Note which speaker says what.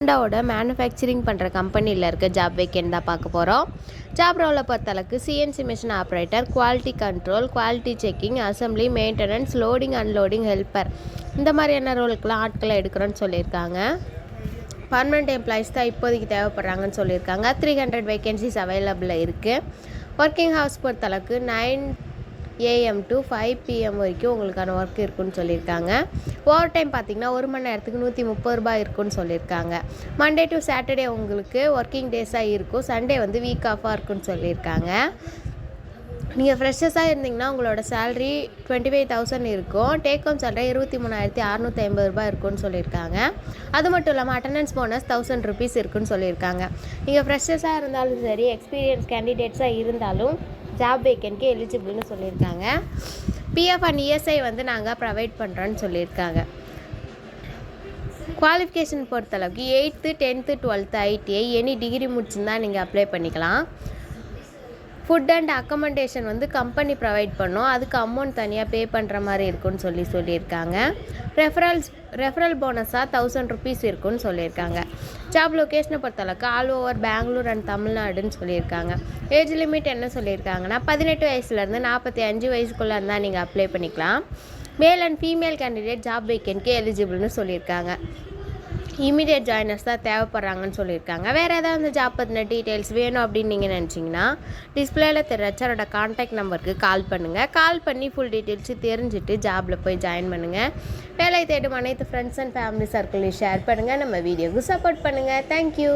Speaker 1: ஹோண்டாவோட manufacturing பண்ணுற கம்பெனியில் இருக்க ஜாப் வேக்கெண்ட் தான் பார்க்க போகிறோம் ஜாப் ரோவில் பொறுத்தளவுக்கு CNC machine operator quality control quality checking assembly maintenance loading unloading helper இந்த மாதிரியான ரோலுக்கெலாம் ஆட்களை எடுக்கிறோன்னு சொல்லியிருக்காங்க. பர்மனெண்ட் எம்ப்ளாயிஸ் தான் இப்போதைக்கு தேவைப்படுறாங்கன்னு சொல்லியிருக்காங்க. த்ரீ ஹண்ட்ரட் வேகன்சிஸ் அவைலபிளாக இருக்குது ஒர்க்கிங் ஹவர்ஸ் பொறுத்தளவுக்கு nine AM to five PM வரைக்கும் உங்களுக்கான ஒர்க் இருக்குன்னு சொல்லியிருக்காங்க. ஓவர் டைம் பார்த்தீங்கன்னா ஒரு மணி நேரத்துக்கு நூற்றி முப்பது ரூபாய் இருக்குன்னு சொல்லியிருக்காங்க. மண்டே டு சாட்டர்டே உங்களுக்கு ஒர்க்கிங் டேஸாக இருக்கும். சண்டே வந்து வீக் ஆஃபாக இருக்குன்னு சொல்லியிருக்காங்க. நீங்கள் ஃப்ரெஷர்ஸாக இருந்தீங்கன்னா உங்களோட சேலரி டுவெண்ட்டி ஃபைவ் தௌசண்ட் இருக்கும். டேக் ஹோம் சேலரி இருபத்தி மூணாயிரத்தி அறநூற்றி ஐம்பது ரூபாய் இருக்குன்னு சொல்லியிருக்காங்க. அது மட்டும் இல்லாமல் அட்டண்டன்ஸ் போனஸ் தௌசண்ட் ருபீஸ் இருக்குன்னு சொல்லியிருக்காங்க. நீங்கள் ஃப்ரெஷர்ஸாக இருந்தாலும் சரி எக்ஸ்பீரியன்ஸ் கேண்டிடேட்ஸாக இருந்தாலும் ஜாப் வேக்கன்ட்க்கு எலிஜிபிள்னு சொல்லியிருக்காங்க. பிஎஃப் அண்ட் இஎஸ்ஐ வந்து நாங்கள் ப்ரொவைட் பண்ணுறோன்னு சொல்லியிருக்காங்க. குவாலிஃபிகேஷன் பொறுத்தளவுக்கு eighth tenth twelfth ITI any degree முடிச்சிருந்தா நீங்கள் அப்ளை பண்ணிக்கலாம். ஃபுட் அண்ட் அக்கமண்டேஷன் வந்து கம்பெனி ப்ரொவைட் பண்ணும். அதுக்கு அமௌண்ட் தனியாக பே பண்ணுற மாதிரி இருக்குன்னு சொல்லி சொல்லியிருக்காங்க. ரெஃபரல்ஸ் ரெஃபரல் போனஸாக தௌசண்ட் ருபீஸ் இருக்குன்னு சொல்லியிருக்காங்க. ஜாப் லொக்கேஷனை பொறுத்தளவுக்கு ஆல் ஓவர் பெங்களூர் அண்ட் தமிழ்நாடுன்னு சொல்லியிருக்காங்க. ஏஜ் லிமிட் என்ன சொல்லியிருக்காங்கன்னா பதினெட்டு வயசுலேருந்து நாற்பத்தி அஞ்சு வயசுக்குள்ளே இருந்தால் நீங்கள் அப்ளை பண்ணிக்கலாம். Male and female candidate job வேக்கன்ட்க்கு எலிஜிபிள்னு சொல்லியிருக்காங்க. இமீடியட் ஜாயினர்ஸ் தான் தேவைப்படுறாங்கன்னு சொல்லியிருக்காங்க. வேறு ஏதாவது அந்த ஜாப் பற்றின டீட்டெயில்ஸ் வேணும் அப்படின்னு நீங்கள் நினச்சிங்கன்னா டிஸ்பிளேல தெரிய ஹெச்ஆரோட கான்டாக்ட் நம்பருக்கு கால் பண்ணுங்கள் கால் பண்ணி ஃபுல் டீட்டெயில்ஸு தெரிஞ்சுட்டு ஜாபில் போய் ஜாயின் பண்ணுங்கள் வேலை தேடும் அனைத்து ஃப்ரெண்ட்ஸ் அண்ட் ஃபேமிலி சர்க்கிளையும் ஷேர் பண்ணுங்கள் நம்ம வீடியோவுக்கு சப்போர்ட் பண்ணுங்கள் தேங்க்யூ